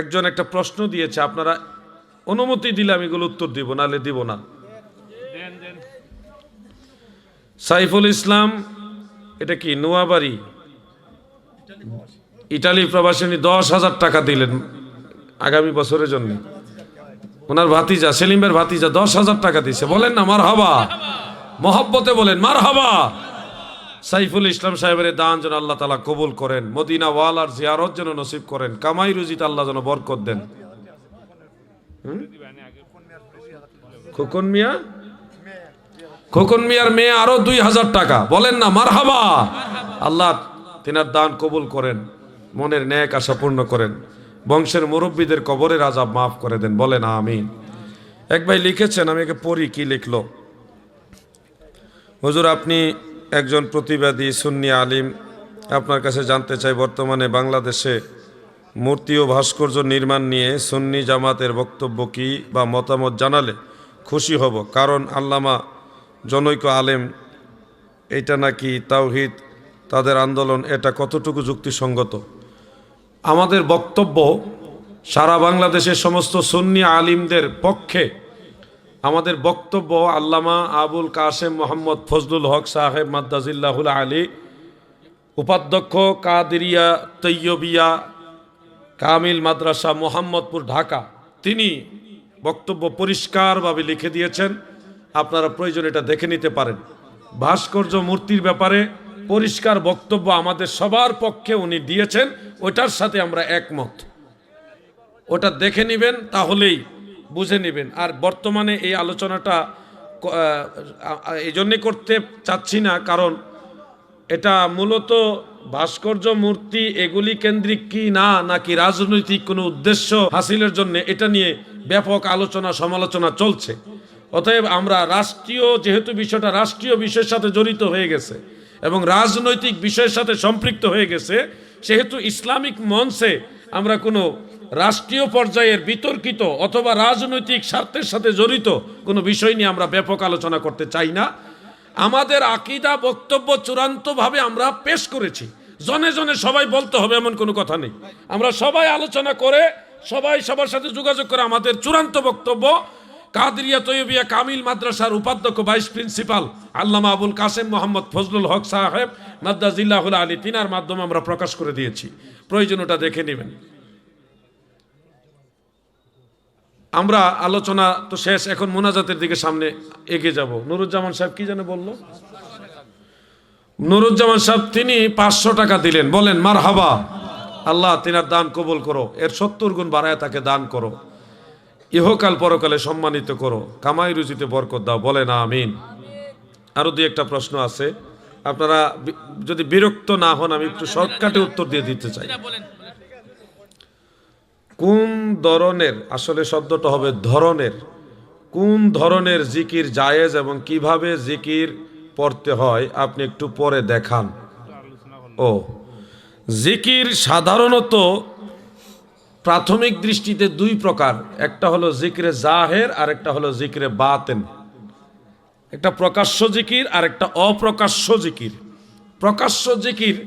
একজন একটা প্রশ্ন দিয়েছে, আপনারা অনুমতি দিলে আমি এগুলো উত্তর দিব, নাহলে দিব না। সাইফুল ইসলাম, এটা কি, নোয়াবাড়ি? ইটালি প্রবাসী উনি দশ হাজার টাকা দিলেন আগামী বছরের জন্য। ওনার ভাতিজা, সেলিমের ভাতিজা দশ হাজার টাকা দিছে বলেন না মার হাবা মহব্বতে বলেন মার হাবা সাইফুল ইসলাম সাহেবের দান যেন আল্লাহ তালা কবুল করেন মদিনা ওয়াল আর জিয়ারত যেন নসিব করেন, কামাই রুজিত আল্লাহ যেন বরকত দেন। খোকন মিয়া? খোকন মিয়ার মেয়ে আরও দুই হাজার টাকা। বলেন না মার হাবা আল্লাহ তিনার দান কবুল করেন, মনের ন্যাক আশা পূর্ণ করেন, বংশের মুরব্বীদের কবরের আজাব মাফ করে দেন। বলেন আমি এক ভাই লিখেছেন, আমি একে পড়ি কি লিখলো। হুজুর, আপনি একজন প্রতিবাদী সুন্নি আলিম আপনার কাছে জানতে চাই, বর্তমানে বাংলাদেশে মূর্তি ও ভাস্কর্য নির্মাণ নিয়ে সুন্নি জামাতের বক্তব্য কী বা মতামত জানালে খুশি হব? কারণ আল্লামা জনৈক আলেম, এটা নাকি তাওহিদ, তাদের আন্দোলন, এটা কতটুকু যুক্তিসঙ্গত? আমাদের বক্তব্য, সারা বাংলাদেশের সমস্ত সুন্নি আলিমদের পক্ষে আমাদের বক্তব্য আল্লামা আবুল কাসেম মোহাম্মদ ফজলুল হক সাহেব মাদ্দাজিল্লাহুল আলী, উপাধ্যক্ষ কাদিরিয়া তৈয়বিয়া কামিল মাদ্রাসা মোহাম্মদপুর, ঢাকা। তিনি বক্তব্য পরিষ্কারভাবে লিখে দিয়েছেন। আপনারা প্রয়োজন এটা দেখে নিতে পারেন। ভাস্কর্য মূর্তির ব্যাপারে পরিষ্কার বক্তব্য আমাদের সবার পক্ষে উনি দিয়েছেন। ওটার সাথে আমরা একমত। ওটা দেখে নেবেন, তাহলেই বুঝে নেবেন। আর বর্তমানে এই আলোচনাটা এই জন্যে করতে চাচ্ছি না, কারণ এটা মূলত ভাস্কর্য মূর্তি, এগুলি কেন্দ্রিক কি না, নাকি রাজনৈতিক কোনো উদ্দেশ্য হাসিলের জন্য, এটা নিয়ে ব্যাপক আলোচনা, সমালোচনা চলছে। অতএব আমরা রাষ্ট্রীয়, যেহেতু বিষয়টা রাষ্ট্রীয় বিষয়ের সাথে জড়িত হয়ে গেছে, এবং রাজনৈতিক বিষয়ের সাথে সম্পৃক্ত হয়ে গেছে, সেহেতু ইসলামিক মঞ্চে আমরা কোনো রাষ্ট্রীয় পর্যায়ের বিতর্কিত অথবা রাজনৈতিক স্বার্থের সাথে জড়িত কোনো বিষয় নিয়ে আমরা ব্যাপক আলোচনা করতে চাই না। আমাদের আকিদা, বক্তব্য চূড়ান্তভাবে আমরা পেশ করেছি। জনে জনে সবাই বলতে হবে এমন কোনো কথা নেই। আমরা সবাই আলোচনা করে, সবাই সবার সাথে যোগাযোগ করে আমাদের চূড়ান্ত বক্তব্য কাদরিয়া তৈবিয়া কামিল মাদ্রাসার উপাধ্যক্ষ, ভাইস প্রিন্সিপাল আল্লামা আবুল কাসেম মোহাম্মদ ফজলুল হক সাহেব মাদ্দাজিল্লাহুল আলী তিনার মাধ্যমে আমরা প্রকাশ করে দিয়েছি। প্রয়োজন ওটা দেখে নেবেন। আমরা আলোচনা তো শেষ, এখন মোনাজাতের দিকে সামনে এগিয়ে যাব। নুরুজ্জামান সাহেব কি যেন বলল? নুরুজ্জামান সাহেব, তিনি পাঁচশো টাকা দিলেন। বলেন মার হাবা আল্লাহ, তিনার দান কবুল করো। এর সত্তর গুণ বাড়ায় তাকে দান করো। ইহকাল পরকালে সম্মানিত করো। কামাই রুজিতে বরকত দাও। বলেন, আমিন। আরও দুই একটা প্রশ্ন আছে। আপনারা যদি বিরক্ত না হন, আমি একটু শর্টকাটে উত্তর দিয়ে দিতে চাই। কোন ধরনের, আসলে শব্দটা হবে ধরনের, কোন ধরনের জিকির জায়েজ এবং কীভাবে জিকির পড়তে হয় আপনি একটু পরে দেখান। ও, জিকির সাধারণত প্রাথমিক দৃষ্টিতে দুই প্রকার, একটা হলো জিকিরে জাহের আর একটা হলো জিকিরে বাতেন। একটা প্রকাশ্য জিকির আর একটা অপ্রকাশ্য জিকির। প্রকাশ্য জিকির,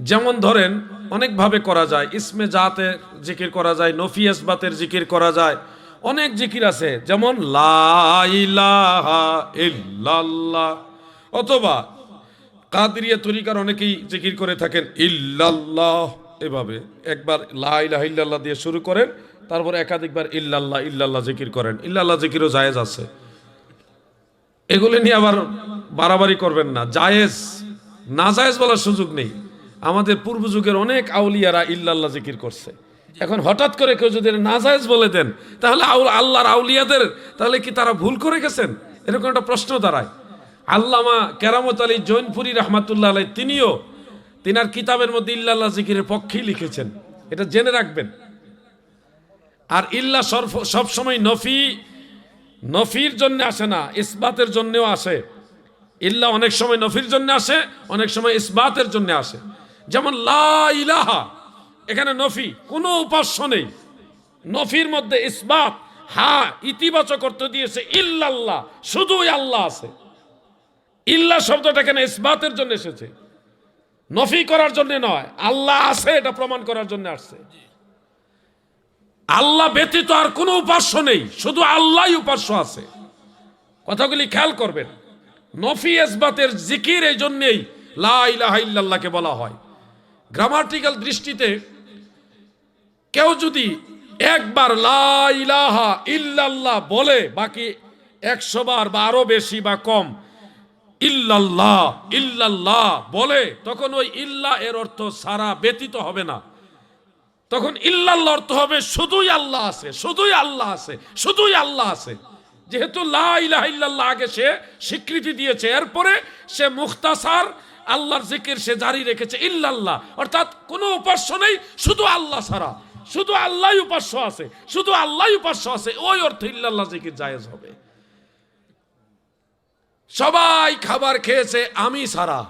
যেমন ধরেন অনেকভাবে করা যায়। ইসমে জাতে জিকির করা যায়, নফি ইসবাতের জিকির করা যায়। অনেক জিকির আছে, যেমন অথবা কাদরিয়া তরিকার অনেকেই জিকির করে থাকেন, ইল্লাল্লাহ এভাবে। একবার লা ইলাহা ইল্লাল্লাহ দিয়ে শুরু করেন, তারপর একাধিকবার ইল্লাল্লাহ ইল্লাল্লাহ জিকির করেন। ইল্লাল্লাহ জিকিরও জায়েজ আছে। এগুলো নিয়ে আবার বাড়াবাড়ি করবেন না। জায়েজ না জায়েজ বলার সুযোগ নেই। আমাদের পূর্ব যুগের অনেক আউলিয়ারা ইল্লাল্লাহ জিকির করছে। এখন হঠাৎ করে কেউ যদি এটা না জায়েজ বলে দেন, তাহলে আল্লাহর আউলিয়াদের, তাহলে কি তারা ভুল করে গেছেন? এরকম একটা প্রশ্ন দাঁড়ায়। আল্লামা কেরামত আলী জৈনপুরি রহমাতুল্লাহ আলাই তিনিও তিনার কিতাবের মধ্যে ইল্লাল্লাহ জিকিরের পক্ষেই লিখেছেন। এটা জেনে রাখবেন। আর ইল্লা সবসময় নফি, নফির জন্য আসে না, ইসবাতের জন্যও আসে। ইল্লা অনেক সময় নফির জন্য আসে, অনেক সময় ইসবাতের জন্য আসে। যেমন লা ইলাহা, এখানে নফি, কোনো উপাস্য নেই। নফির মধ্যে ইসবাত, হা, ইতিবাচক অর্থ দিয়েছে ইল্লাল্লাহ, শুধুই আল্লাহ আছে। ইল্লা শব্দটা এখানে ইসবাতের জন্য এসেছে। নফি করার জন্য নয়, আল্লাহ আছে, এটা প্রমাণ করার জন্য আসছে। আল্লাহ ব্যতীত আর কোনো উপাস্য নেই, শুধু আল্লাহই উপাস্য আছে। কথাগুলি খেয়াল করবেন। নফি এসবাতের জিকির এই জন্যেই লা ইলাহা ইল্লাল্লাহকে বলা হয়। গ্রামাটিক্যাল দৃষ্টিতে কেউ যদি একবার লা ইলাহা ইল্লাল্লাহ বলে, বাকি একশো বার বা আরও বেশি বা কম, ইল্লাল্লাহ ইল্লাল্লাহ বলে, তখন ওই ইল্লা এর অর্থ সারা ব্যতীত হবে না। তখন ইল্লাল্লাহ অর্থ হবে শুধুই আল্লাহ আছে, শুধুই আল্লাহ আছে, শুধুই আল্লাহ আছে। যেহেতু লা ইলাহা ইল্লাল্লাহ আগে সে স্বীকৃতি দিয়েছে, এরপরে সে মুখতাসার আল্লাহর জিকির সে জারি রেখেছে, ইল্লাল্লাহ। অর্থাৎ কোনো উপাস্য নেই, শুধু আল্লাহ ছাড়া। শুধু আল্লাহ উপাস্য আছে, শুধু আল্লাহ উপাস্য আছে, ওই অর্থে ইল্লাল্লাহ জিকির জায়েজ হবে। সবাই খাবার খেয়েছে, আমি ছাড়া।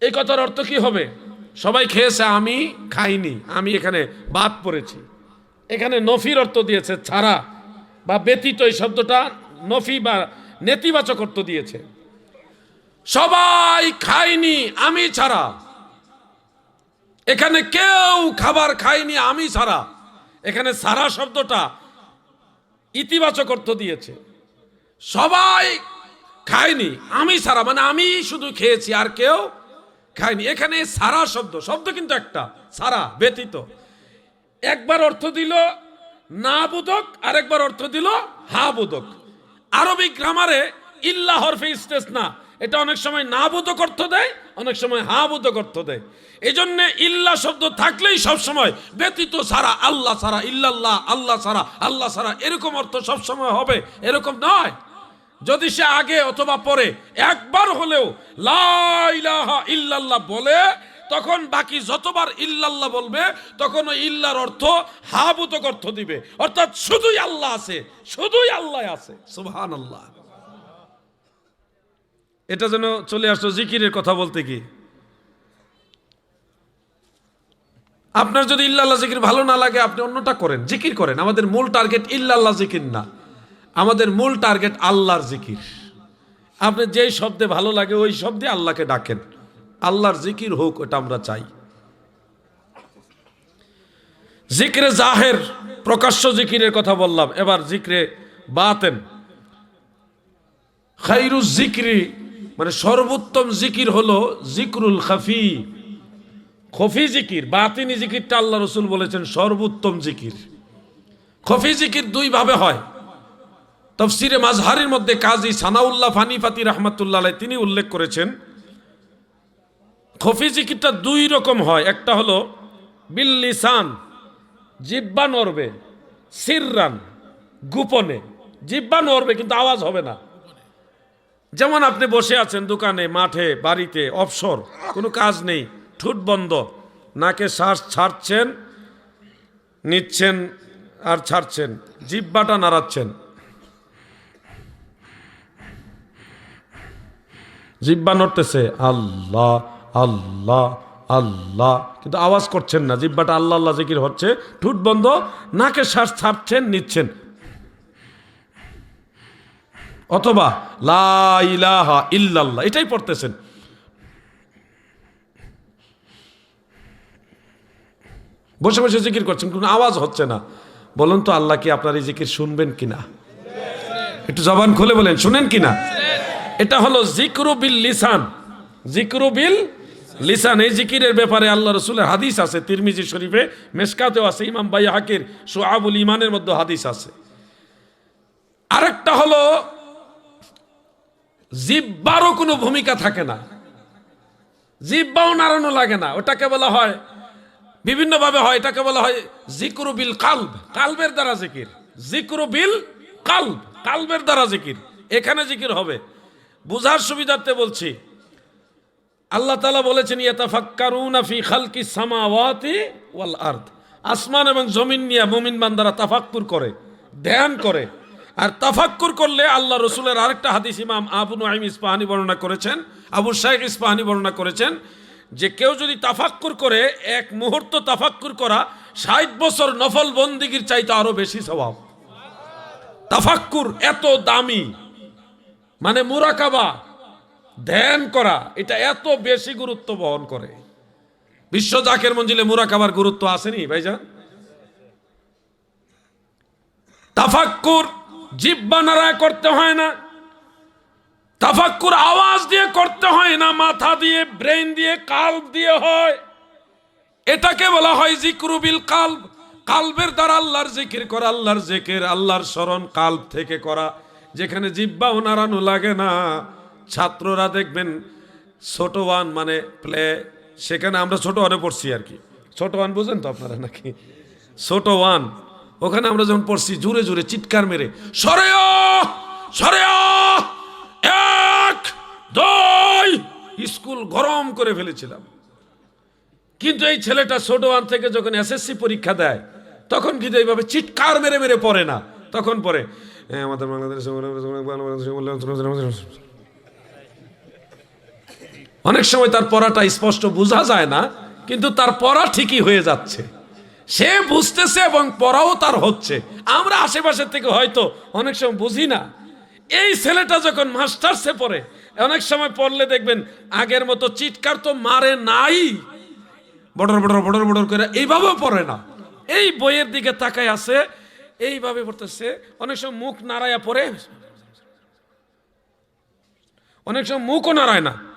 এই কথার অর্থ কি হবে? সবাই খেয়েছে, আমি খাইনি, আমি এখানে বাদ পড়েছি। এখানে নফির অর্থ দিয়েছে, ছাড়া। বা ব্যতীত এই শব্দটা নফি বা নেতিবাচক অর্থ দিয়েছে। সবাই খায়নি আমি ছাড়া। এখানে কেউ খাবার খায়নি আমি ছাড়া। এখানে সারা শব্দটা ইতিবাচক অর্থ দিয়েছে। সবাই খায়নি আমি সারা মানে আমি শুধু খেয়েছি, আর কেউ খায়নি এখানে সারা শব্দ শব্দ কিন্তু একটা, সারা, ব্যতীত। একবার অর্থ দিল না বোধক, আরেকবার অর্থ দিল হা বোধক। আরবি গ্রামারে ইল্লা হরফে না এটা অনেক সময় না বোধক অর্থ দেয়, অনেক সময় হা বোধক অর্থ দেয়। এই জন্য ইল্লা শব্দ থাকলেই সব সময় ব্যতীত সারা আল্লাহ সারা ইল্লাল্লাহ, আল্লাহ সারা আল্লাহ সারা, এরকম অর্থ সব সময় হবে, এরকম নয়। যদি সে আগে অথবা পরে একবার হলেও লা ইলাহা ইল্লাল্লাহ বলে, তখন বাকি যতবার ইল্লাল্লাহ বলবে, তখন ওই ইল্লার অর্থ হাবুতক অর্থ দিবে। অর্থাৎ শুধুই আল্লাহ আছে, শুধুই আল্লাহ আছে। সুবহান আল্লাহ এটা যেন চলে আসলো জিকিরের কথা বলতে কি আপনার যদি ইল্লাল্লাহ জিকির ভালো না লাগে, আপনি অন্যটা করেন, জিকির করেন। আমাদের মূল টার্গেট ইল্লাল্লাহ জিকির না। আমাদের মূল টার্গেট আল্লাহর জিকির। আপনি যেই শব্দে ভালো লাগে, ওই শব্দে আল্লাহকে ডাকেন। আল্লাহর জিকির হোক, ওটা আমরা চাই। জিক্রে জাহের, প্রকাশ্য জিকিরের কথা বললাম। এবার জিক্রে বাতেন। খাইরুজ জিক্রি মানে সর্বোত্তম জিকির হলো জিকরুল খাফি। খফি জিকির, বাতিনি জিকিরটা আল্লাহ রসুল বলেছেন সর্বোত্তম জিকির। খফি জিকির দুই ভাবে হয়। তফসিরে মাজহারের মধ্যে কাজী সানাউল্লাহ ফানিফাতি রহমতুল্লাহ তিনি উল্লেখ করেছেন, খফি জিকিরটা দুই রকম হয়। একটা হলো বিল্লিসান জিব্বা নড়বে, সিররান, গোপনে। জিব্বা নড়বে কিন্তু আওয়াজ হবে না। যেমন আপনি বসে আছেন দোকানে, মাঠে, বাড়িতে, অবসর, কোনো কাজ নেই, ঠুট বন্ধ, নাকে শ্বাস ছাড়ছেন, নিচ্ছেন আর ছাড়ছেন, জিব্বাটা নাড়াচ্ছেন। জিব্বা নড়তেছে, আল্লাহ আল্লাহ আল্লাহ, কিন্তু আওয়াজ করছেন না, জিব্বাটা আল্লাহ আল্লাহ জিকির হচ্ছে, ঠুট বন্ধ, নাকে শ্বাস ছাড়ছেন, নিচ্ছেন। অথবা লা ইলাহা ইল্লাল্লাহ, এটাই পড়তেছেন। বসে বসে জিকির করছেন, কোনো আওয়াজ হচ্ছে না। বলুন তো, আল্লাহ কি আপনার এই জিকির শুনবেন কিনা? একটু জবান খুলে বলেন, শুনেন কিনা? এটা হলো জিকরু বিল লিসান। জিকরু বিল লিসান, এই জিকিরের ব্যাপারে আল্লাহ রসুলের হাদিস আছে, তিরমিজি শরীফে, মেসকাতেও আছে, ইমাম বাই হাকির সোয়াবুল ইমানের মধ্যে হাদিস আছে। আরেকটা হলো জিব্বারও কোনো ভূমিকা থাকে না। জিব্বাও নাড়ানো লাগে না। ওটাকে বলা হয়, বিভিন্নভাবে হয়, এটাকে বলা হয় জিকরু বিল কালব। কালবের দ্বারা জিকির। জিকরু বিল কালব, কালবের দ্বারা জিকির। এখানে জিকির হবে। বুঝার সুবিধার্থে বলছি, আল্লাহ তালা বলেছেন, ইয়াতাফাক্কারুনা ফি খালকি সামাওয়াতি ওয়াল আরদ। আসমান এবং জমিন নিয়ে মুমিন বান্দারা তাফাক্কুর করে, ধ্যান করে। আর তাফাক্কুর করলে আল্লাহ রসুলের আরেকটা হাদিস ইমাম আবু নাইম ইস্পাহানি বর্ণনা করেছেন, আবু শাহেখ ইস্পাহানি বর্ণনা করেছেন যে কেউ যদি তাফাক্কুর করে, এক মুহূর্ত তাফাক্কুর করা, ষাট বছর নফল বন্দিগির চাইতে আরও বেশি স্বভাব। তাফাক্কুর এত দামি মানে মুরাকাবা, ধ্যান করা, এটা এত বেশি গুরুত্ব বহন করে। বিশ্ব জাকের মঞ্জিলে মুরাকাবার গুরুত্ব আসেনি, ভাইজান? তাফাক্কুর জিব্বা নাড়ায় করতে হয় না। তাফাক্কুর আওয়াজ দিয়ে করতে হয় না, মাথা দিয়ে ব্রেন দিয়ে কাল্ব দিয়ে হয়। এটাকে বলা হয় জিক্রুবিল কাল্ব। কালবের দ্বারা আল্লাহর জিকির করা, আল্লাহর জিকির, আল্লাহর স্মরণ কাল্ব থেকে করা। যেখানে জিব্বাও নাড়ানো লাগে না। ছাত্ররা দেখবেন, ছোট ওয়ান মানে প্লে, সেখানে আমরা ছোট ওয়ানে পড়ছি আর কি। ছোট ওয়ান বুঝেন তো আপনারা নাকি? ছোট ওয়ান। ওখানে আমরা যখন পড়ছি জুড়ে জুড়ে চিৎকার মেরে এক স্কুল গরম করে ফেলেছিলাম। কিন্তু এই ছেলেটা ছোট ওয়ান থেকে যখন এসএসসি পরীক্ষা দেয় তখন কিন্তু এইভাবে চিৎকার মেরে মেরে পড়ে না। তখন হ্যাঁ, আমাদের বাংলাদেশে অনেক সময় তার পড়াটা স্পষ্ট বোঝা যায় না কিন্তু তার পড়া ঠিকই হয়ে যাচ্ছে। সে বুঝতেছে এবং পড়াও তার হচ্ছে। আমরা আশেপাশের থেকে হয়তো অনেক সময় বুঝি না। এই ছেলেটা যখন মাস্টার্সে পড়ে, অনেক সময় পড়লে দেখবেন আগের মতো চিৎকার তো মারে নাই। বড়র বড়র বড়র বড়র করে এইভাবেও পড়ে না। এই বইয়ের দিকে তাকায় আছে, এইভাবে পড়তেছে। অনেক সময় মুখ নাড়াইয়া পড়ে। অনেক সময় মুখও নাড়ায় না।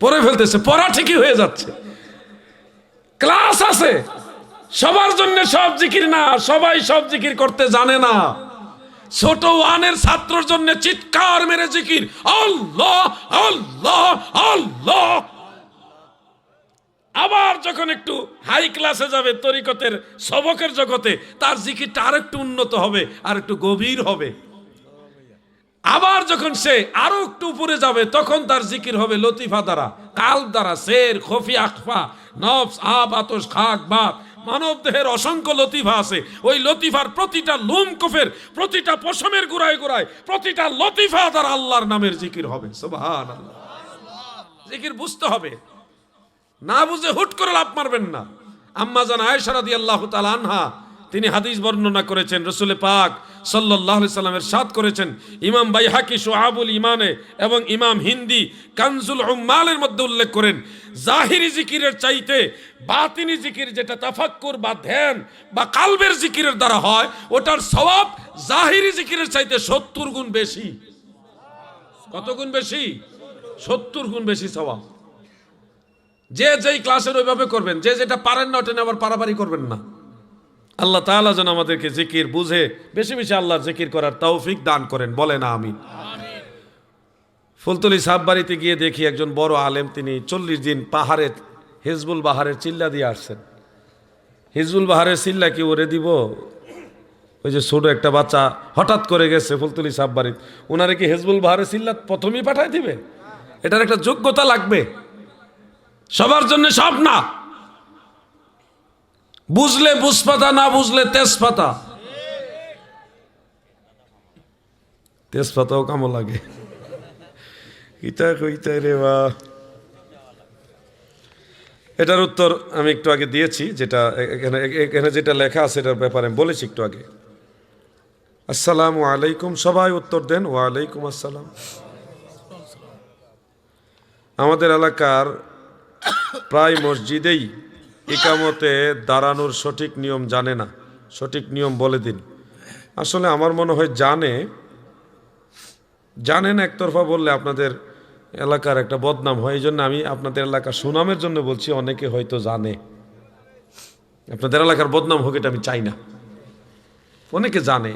পড়ে ফেলতেছে, পড়া ঠিকই হয়ে যাচ্ছে। ক্লাস আছে। সবার জন্য সব জিকির না, সবাই সব জিকির করতে জানে না। ছোট ওয়ানের ছাত্রর জন্য চিৎকার মেরে জিকির। আল্লাহ আল্লাহ আল্লাহ। আবার যখন একটু হাই ক্লাসে যাবে তরিকতের সবকের জগতে, তার জিকিরটা আর একটু উন্নত হবে, আর একটু গভীর হবে। আবার যখন সে আরও একটু উপরে যাবে, তখন তার জিকির হবে লতিফা দ্বারা। কাল দ্বারা শের খফি, আখফা, নফস, আব, আতস, খাক, বাত। মানব দেহের অসংখ্য লতিফা আছে। ওই লতিফার প্রতিটা লোম কফের, প্রতিটা পশমের গুড়ায় গুড়ায়, প্রতিটা লতিফা দ্বারা আল্লাহর নামের জিকির হবে। সুবহান জিকির বুঝতে হবে। না বুঝে হুট করে লাভ মারবেন না। আম্মা জান আয়েশা রাদিয়াল্লাহু তাআলা আনহা হাদিস বর্ণনা করেছেন, রসুল পাক সাল্লামের সাথ করেছেন, ইমাম বাইহাকি সোহাবুল ইমানে এবং ইমাম হিন্দি কানজুল উম্মালের মধ্যে উল্লেখ করেন, জাহিরি জিকিরের চাইতে বাতিনি জিকির যেটা তাফাক্কুর বা ধ্যান বা কালবের জিকিরের দ্বারা হয়, ওটার সওয়াব জাহিরি জিকিরের চাইতে সত্তর গুণ বেশি। কত গুণ বেশি? সত্তর গুণ বেশি সওয়াব। যে যেই ক্লাসের ওইভাবে করবেন, যে যেটা পারেন না ওটা নিয়ে আবার পারাপারি করবেন না। আল্লাহ তাআলা যেন আমাদেরকে জিকির বুঝে, বেশি বেশি আল্লাহর জিকির করার তৌফিক দান করেন বলে না আমি ফুলতলি সাহ বাড়িতে গিয়ে দেখি একজন বড় আলেম, তিনি চল্লিশ দিন পাহাড়ে, হিজবুল বাহারের চিল্লা দিয়ে আসছেন। হিজবুল বাহারের চিল্লা কি ওরে দিব? ওই যে ছোট একটা বাচ্চা হঠাৎ করে গেছে ফুলতলি সাহ বাড়িতে ওনারে কি হিজবুল বাহারের চিল্লা প্রথমেই পাঠায় দিবে? এটার একটা যোগ্যতা লাগবে। সবার জন্য সব না। বুঝলে বুঝপাতা, না বুঝলে তেজপাতা। তেজপাতাও কামো লাগে। ইটা কইতা রে বা। এটার উত্তর আমি একটু আগে দিয়েছি, যেটা এখানে এখানে যেটা লেখা আছে এটার ব্যাপারে আমি বলেছি একটু আগে। আসসালামু আলাইকুম, সবাই উত্তর দেন, ওয়ালাইকুম আসসালাম। আমাদের এলাকার প্রায় মসজিদেই ইকামতে দাঁড়ানোর সঠিক নিয়ম জানে না। সঠিক নিয়ম বলে দিন। আসলে আমার মনে হয় জানে, জানেন একতরফা বললে আপনাদের এলাকার একটা বদনাম হয়। এই জন্য আমি আপনাদের এলাকার সুনামের জন্য বলছি, অনেকে হয়তো জানে। আপনাদের এলাকার বদনাম হোক, এটা আমি চাই না। অনেকে জানে।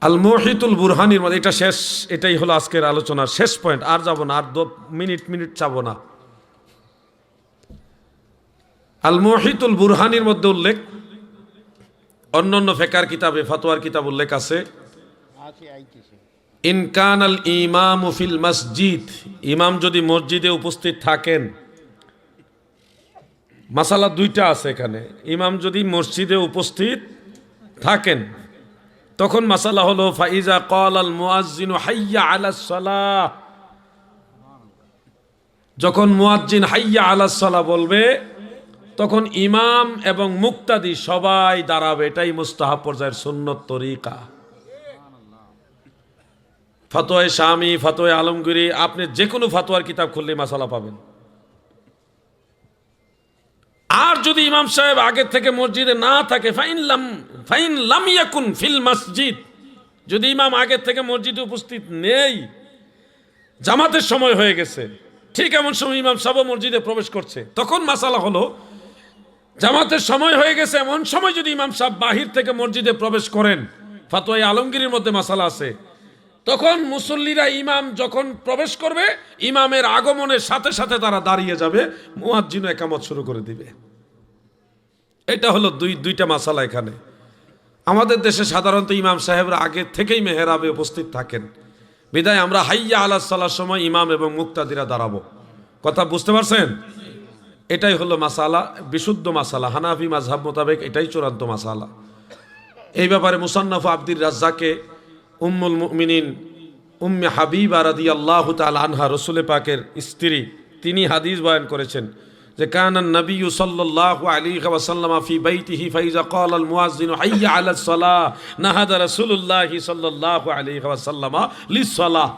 আল মোহিতুল বুরহানির মধ্যে, এটা শেষ, এটাই হলো আজকের আলোচনার শেষ পয়েন্ট আর যাব না, আর দু মিনিট মিনিট চাবো না। আল মোহিতুল বুরহানির মধ্যে উল্লেখ। অন্য অন্য ফেকার কিতাবে, ফাতোয়ার কিতাব উল্লেখ আছে। ইনকান আল ইমাম ফিল মসজিদ, ইমাম যদি মসজিদে উপস্থিত থাকেন, মাসালা দুইটা আছে এখানে। ইমাম যদি মসজিদে উপস্থিত থাকেন, তখন মাসালা হলো, ফাইজা কল আল মুয়াজ্জিন হাইয়া আলা সালাহ। যখন মুয়াজ্জিন হাইয়া আলা সালাহ বলবে তখন ইমাম এবং মুক্তাদি সবাই দাঁড়াবে। এটাই মুস্তাহাব পর্যায়ের সুন্নত তরিকা। ফতোয় স্বামী ফতোয় আলমগিরি, আপনি যে কোনো ফতোয়ার কিতাব খুললে মাসালা পাবেন। আর যদি ইমাম সাহেব আগে থেকে মসজিদে না থাকে, ফাইন লাম ফাইন লাম ইয়াকুন ফিল মসজিদ। যদি ইমাম আগে থেকে মসজিদে উপস্থিত নেই, জামাতের সময় হয়ে গেছে। ঠিক এমন সময় ইমাম সাহেব মসজিদে প্রবেশ করছে। তখন মাসালা হলো জামাতের সময় হয়ে গেছে, এমন সময় যদি ইমাম সাহেব বাহির থেকে মসজিদে প্রবেশ করেন ফাতোয়াই আলমগীরের মধ্যে মাসালা আছে। তখন মুসল্লিরা ইমাম যখন প্রবেশ করবে, ইমামের আগমনের সাথে সাথে তারা দাঁড়িয়ে যাবে, মুয়াজ্জিন একামত শুরু করে দিবে। এটা হলো দুই, দুইটা মাসালা এখানে। আমাদের দেশে সাধারণত ইমাম সাহেবরা আগে থেকেই মেহেরাবে উপস্থিত থাকেন। বিদায়, আমরা হাইয়া আলাহ সাল্লার সময় ইমাম এবং মুক্তাদিরা দাঁড়াবো। কথা বুঝতে পারছেন? এটাই হলো মাসালা, বিশুদ্ধ মাসালা, হানাফি মাঝহাব মোতাবেক এটাই চূড়ান্ত মাসালা। এই ব্যাপারে মুসান্নফ আব্দির রাজ্জাকে উম্মুল মুমিনিন উম্মে হাবিব আরাদি আল্লাহ তাল আনহা, রসুল পাকের স্ত্রী, তিনি হাদিস বয়ান করেছেন যে কানান নবী সাল্লাল্লাহু আলাইহি ওয়াসাল্লাম ফি বাইতিহি, ফাইজা ক্বাল আল মুয়াজ্জিন, হাইয়া আলা সালাহ, নাহাদা রাসূলুল্লাহ সাল্লাল্লাহু আলাইহি ওয়াসাল্লাম লিস-সালাহ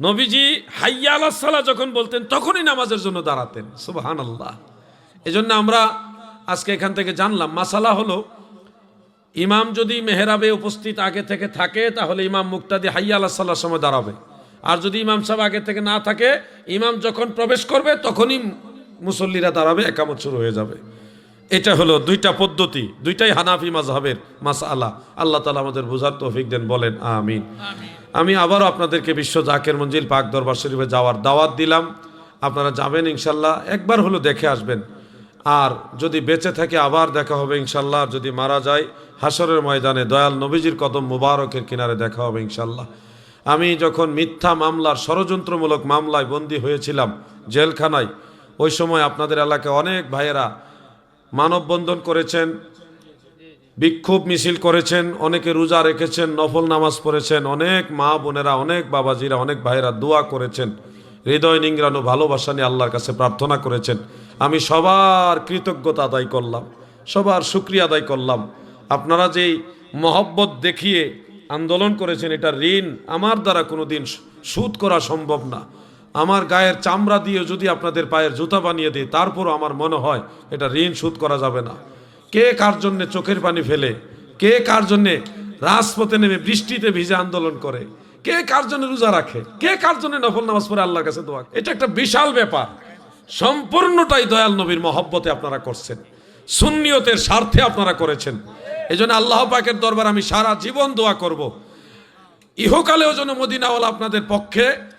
নবীজি হাইয়া আলা সালাহ যখন বলতেন, তখনই নামাজের জন্য দাঁড়াতেন। সুবহানাল্লাহ। এজন্য আমরা আজকে এখান থেকে জানলাম, মাসালা হলো, ইমাম যদি মেহরাবে উপস্থিত আগে থেকে থাকে, তাহলে ইমাম মুক্তাদি হাইয়া আল্লাহ সাল্লাহ সময় দাঁড়াবে। আর যদি ইমাম সাহেব আগে থেকে না থাকে, ইমাম যখন প্রবেশ করবে, তখনই মুসল্লিরা দাঁড়াবে, একামত শুরু হয়ে যাবে। এটা হলো দুইটা পদ্ধতি দুইটাই হানাফি মাজহাবের মাসআলা। আল্লাহ তালা আমাদের বুঝার তৌফিক দেন বলেন আমিন। আমি আবারও আপনাদেরকে বিশ্ব জাকের মঞ্জিল পাক দরবার শরীফে যাওয়ার দাওয়াত দিলাম। আপনারা যাবেন ইনশাল্লাহ একবার হলো দেখে আসবেন। আর যদি বেঁচে থাকে আবার দেখা হবে ইনশাল্লাহ যদি মারা যায় হাসরের ময়দানে দয়াল নবীজির কদম মুবারকের কিনারে দেখা হবে ইনশাল্লাহ আমি যখন মিথ্যা মামলার ষড়যন্ত্রমূলক মামলায় বন্দী হয়েছিলাম জেলখানায় ওই সময় আপনাদের এলাকায় অনেক ভাইয়েরা মানববন্ধন করেছেন, বিক্ষোভ মিছিল করেছেন, অনেকে রোজা রেখেছেন, নফল নামাজ পড়েছেন, অনেক মা বোনেরা, অনেক বাবাজিরা, অনেক ভাইয়েরা দোয়া করেছেন, হৃদয় নিংরানো ভালোবাসা নিয়ে আল্লাহর কাছে প্রার্থনা করেছেন। আমি সবার কৃতজ্ঞতা আদায় করলাম, সবার শুক্রিয়া আদায় করলাম। আপনারা যেই মহব্বত দেখিয়ে আন্দোলন করেছেন, এটা ঋণ আমার দ্বারা কোনো দিন সুদ করা সম্ভব না। আমার গায়ের চামড়া দিয়ে যদি আপনাদের পায়ের জুতা বানিয়ে দিই, তারপরও আমার মনে হয় এটা ঋণ শোধ করা যাবে না। কে কার জন্যে চোখের পানি ফেলে? কে কার জন্যে রাজপথে নেমে বৃষ্টিতে ভিজে আন্দোলন করে? কে কার জন্য রোজা রাখে? কে কার জন্য নফল নামাজ পড়ে আল্লাহর কাছে দোয়া? এটা একটা বিশাল ব্যাপার। সম্পূর্ণটাই দয়াল নবীর মহব্বতে আপনারা করছেন। সুন্নিয়তের স্বার্থে আপনারা করেছেন। এই জন্য আল্লাহ পাকের দরবার আমি সারা জীবন দোয়া করব। ইহকালেও যেন মদিনাওয়ালা আপনাদের পক্ষে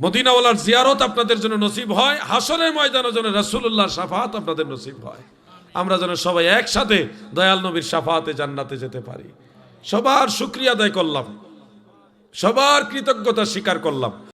মদিনাওয়ালার জিয়ারত আপনাদের জন্য নসিব হয় হাসনের ময়দানের জন্য রাসূলুল্লাহর শাফাত আপনাদের নসিব হয়। আমরা যেন সবাই একসাথে দয়াল নবীর সাফাতে জান্নাতে যেতে পারি। সবার শুক্রিয়া আদায় করলাম। সবার কৃতজ্ঞতা স্বীকার করলাম।